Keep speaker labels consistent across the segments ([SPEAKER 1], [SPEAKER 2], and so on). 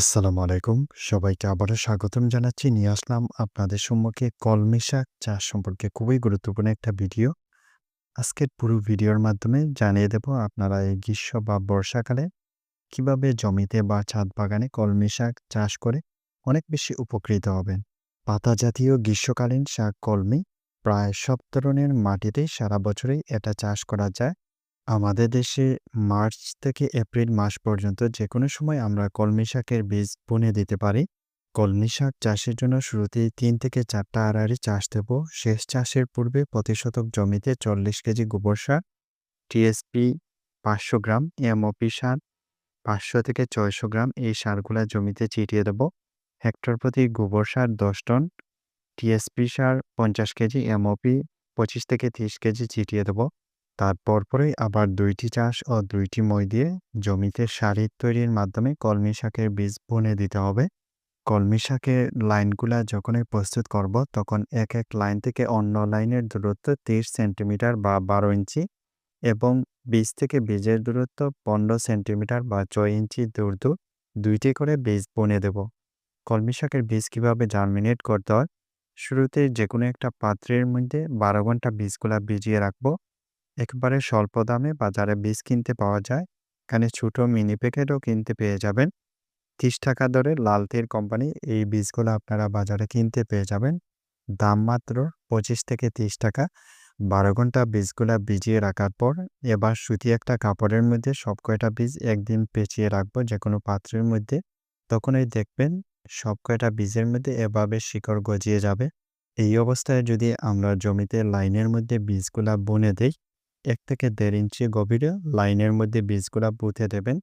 [SPEAKER 1] আসসালামু আলাইকুম। সবাইকে আবারও স্বাগতম জানাচ্ছি। নিয়ে আসলাম আপনাদের সম্মুখে কলমি শাক চাষ সম্পর্কে খুবই গুরুত্বপূর্ণ একটা ভিডিও। আজকের পুরো ভিডিওর মাধ্যমে জানিয়ে দেব, আপনারা এই গ্রীষ্ম বা বর্ষাকালে কীভাবে জমিতে বা ছাদ বাগানে কলমি শাক চাষ করে অনেক বেশি উপকৃত হবেন। পাতা জাতীয় গ্রীষ্মকালীন শাক, কলমি প্রায় সব ধরনের মাটিতেই সারা বছরই এটা চাষ করা যায়। আমাদের দেশে মার্চ থেকে এপ্রিল মাস পর্যন্ত যে কোনো সময় আমরা কলমি শাকের বীজ বুনে দিতে পারি। কলমি শাক চাষের জন্য শুরুতেই তিন থেকে চারটা আড়াআড়ি চাষ দেব। শেষ চাষের পূর্বে প্রতি শতক জমিতে চল্লিশ কেজি গোবর সার, টিএসপি পাঁচশো গ্রাম, এমওপি সার পাঁচশো থেকে ছয়শো গ্রাম এই সারগুলা জমিতে ছিটিয়ে দেব। হেক্টর প্রতি গোবর সার দশ টন, টিএসপি সার পঞ্চাশ কেজি, এমওপি পঁচিশ থেকে তিরিশ কেজি ছিটিয়ে দেব। তার পরপরই আবার দুইটি চাষ ও দুইটি মই দিয়ে জমিতে সারি তৈরির মাধ্যমে কলমি শাকের বীজ বুনে দিতে হবে। কলমি শাকের লাইনগুলা যখনই প্রস্তুত করব, তখন এক এক লাইন থেকে অন্য লাইনের দূরত্ব তিরিশ সেন্টিমিটার বা বারো ইঞ্চি এবং বীজ থেকে বীজের দূরত্ব পনেরো সেন্টিমিটার বা ছয় ইঞ্চি দূর দূর দুইটি করে বীজ বুনে দেব। কলমি শাকের বীজ কীভাবে জার্মিনেট করতে হয়? শুরুতে যে কোনো একটা পাত্রের মধ্যে বারো ঘণ্টা বীজগুলা ভিজিয়ে রাখব। একেবারে স্বল্প দামে বাজারে বীজ কিনতে পাওয়া যায়। এখানে ছোট মিনি প্যাকেটও কিনতে পেয়ে যাবেন। তিরিশ টাকা দরে লালতির কোম্পানি এই বীজগুলো আপনারা বাজারে কিনতে পেয়ে যাবেন। দাম মাত্র পঁচিশ থেকে তিরিশ টাকা। বারো ঘণ্টা বীজগুলা ভিজিয়ে রাখার পর এবার সুতি একটা কাপড়ের মধ্যে সব কয়টা বীজ একদিন পেঁচিয়ে রাখব যে কোনো পাত্রের মধ্যে। তখনই দেখবেন সব কয়টা বীজের মধ্যে এভাবে শিকড় গজিয়ে যাবে। এই অবস্থায় যদি আমরা জমিতে লাইনের মধ্যে বীজগুলা বুনে দিই এক থেকে দেড় ইঞ্চি গভীরে লাইনের মধ্যে বীজগুলা পুঁতে দেবেন।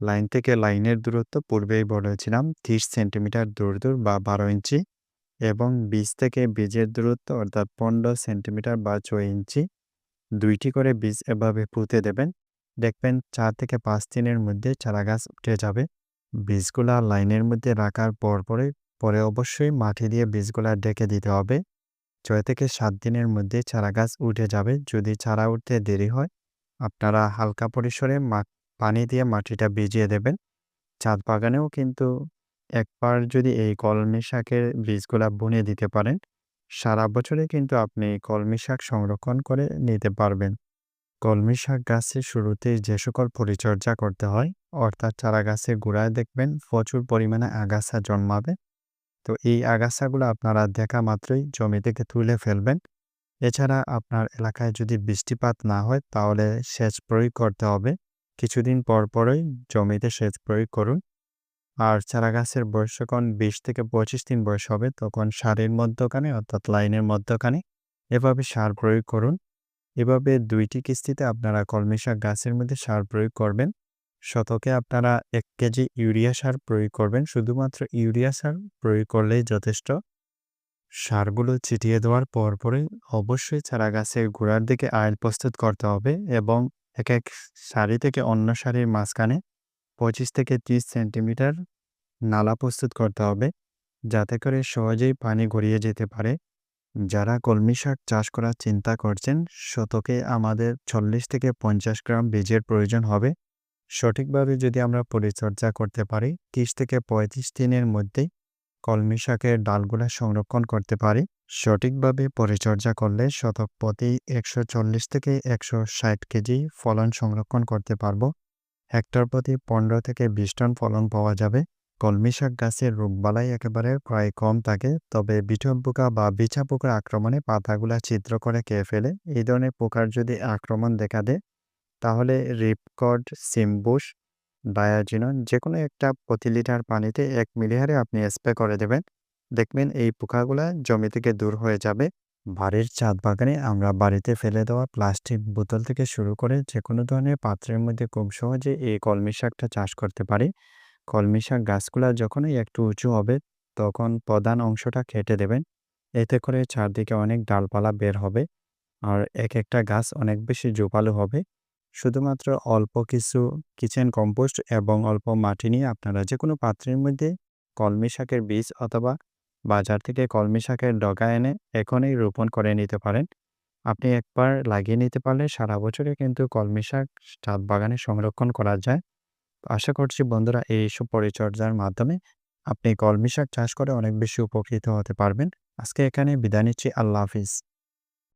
[SPEAKER 1] লাইন থেকে লাইনের দূরত্ব পূর্বেই বলেছিলাম, তিরিশ সেন্টিমিটার দূর দূর বা বারো ইঞ্চি এবং বীজ থেকে বীজের দূরত্ব অর্থাৎ পনেরো সেন্টিমিটার বা ছয় ইঞ্চি দুইটি করে বীজ এভাবে পুঁতে দেবেন। দেখবেন চার থেকে পাঁচ দিনের মধ্যে চারা গাছ উঠে যাবে। বীজগুলা লাইনের মধ্যে রাখার পর পরে পরে অবশ্যই মাটি দিয়ে বীজগুলা ডেকে দিতে হবে। ছয় থেকে সাত দিনের মধ্যে চারা গাছ উঠে যাবে। যদি চারা উঠতে দেরি হয়, আপনারা হালকা পরিসরে পানি দিয়ে মাটিটা ভিজিয়ে দেবেন। ছাদ বাগানেও কিন্তু একবার যদি এই কলমি শাকের বীজগুলা বুনে দিতে পারেন, সারা বছরে কিন্তু আপনি কলমি শাক সংরক্ষণ করে নিতে পারবেন। কলমি শাক গাছে শুরুতে যে সকল পরিচর্যা করতে হয়, অর্থাৎ চারা গাছে গোড়ায় দেখবেন প্রচুর পরিমাণে আগাছা জন্মাবে। তো এই আগাছাগুলো আপনারা দেখা মাত্রই জমি থেকে তুলে ফেলবেন। এছাড়া আপনার এলাকায় যদি বৃষ্টিপাত না হয় তাহলে সেচ প্রয়োগ করতে হবে। কিছুদিন পর পরই জমিতে সেচ প্রয়োগ করুন। আর চারা গাছের বয়স যখন বিশ থেকে পঁচিশ দিন বয়স হবে তখন সারের মধ্যখানে অর্থাৎ লাইনের মধ্যখানে এভাবে সার প্রয়োগ করুন। এভাবে দুইটি কিস্তিতে আপনারা কলমি শাক গাছের মধ্যে সার প্রয়োগ করবেন। শতকে আপনারা এক কেজি ইউরিয়া সার প্রয়োগ করবেন। শুধুমাত্র ইউরিয়া সার প্রয়োগ করলেই যথেষ্ট। সারগুলো ছিটিয়ে দেওয়ার পর পরে অবশ্যই চারা গাছের গোড়ার দিকে আইল প্রস্তুত করতে হবে এবং এক এক সারি থেকে অন্য সারির মাঝখানে পঁচিশ থেকে ত্রিশ সেন্টিমিটার নালা প্রস্তুত করতে হবে, যাতে করে সহজেই পানি গড়িয়ে যেতে পারে। যারা কলমি শাক চাষ করার চিন্তা করছেন, শতকে আমাদের চল্লিশ থেকে পঞ্চাশ গ্রাম বীজের প্রয়োজন হবে। সঠিকভাবে যদি আমরা পরিচর্যা করতে পারি, তিরিশ থেকে পঁয়ত্রিশ দিনের মধ্যেই কলমি শাকের ডালগুলা সংরক্ষণ করতে পারি। সঠিকভাবে পরিচর্যা করলে শতক প্রতি একশো চল্লিশ থেকে একশো ষাট কেজি ফলন সংরক্ষণ করতে পারব। হেক্টর প্রতি পনেরো থেকে বিশ টন ফলন পাওয়া যাবে। কলমি শাক গাছের রোগবালাই একেবারে প্রায় কম থাকে, তবে বিঠল পোকা বা বিছা পোকার আক্রমণে পাতাগুলা ছিদ্র করে খেয়ে ফেলে। এই ধরনের পোকার যদি আক্রমণ দেখা দেয় তাহলে রিপকড সিমবুশ ডায়াজিনন যে কোনো একটা প্রতি লিটার পানিতে এক মিলিহারে আপনি স্প্রে করে দেবেন। দেখবেন এই পোকাগুলা জমি থেকে দূর হয়ে যাবে। বাড়ির ছাদ বাগানে আমরা বাড়িতে ফেলে দেওয়া প্লাস্টিক বোতল থেকে শুরু করে যে কোনো ধরনের পাত্রের মধ্যে খুব সহজে এই কলমি শাকটা চাষ করতে পারি। কলমি শাক গাছগুলা যখনই একটু উঁচু হবে তখন প্রধান অংশটা কেটে দেবেন। এতে করে চারদিকে অনেক ডালপালা বের হবে। আর এক একটা গাছ অনেক বেশি জোপালো হবে। শুধুমাত্র অল্প কিছু কিচেন কম্পোস্ট এবং অল্প মাটি নিয়ে আপনারা যে কোনো পাত্রের মধ্যে কলমি শাকের বীজ অথবা বাজার থেকে কলমি শাকের ডগা এনে এখনই রোপণ করে নিতে পারেন আপনি একবার লাগিয়ে নিতে পারলে সারা বছরে কিন্তু কলমি শাক ছাদ বাগানে সংরক্ষণ করা যায় আশা করছি বন্ধুরা এইসব পরিচর্যার মাধ্যমে আপনি কলমি শাক চাষ করে অনেক বেশি উপকৃত হতে পারবেন। আজকে এখানে বিদায় নিচ্ছি। আল্লাহ হাফিজ।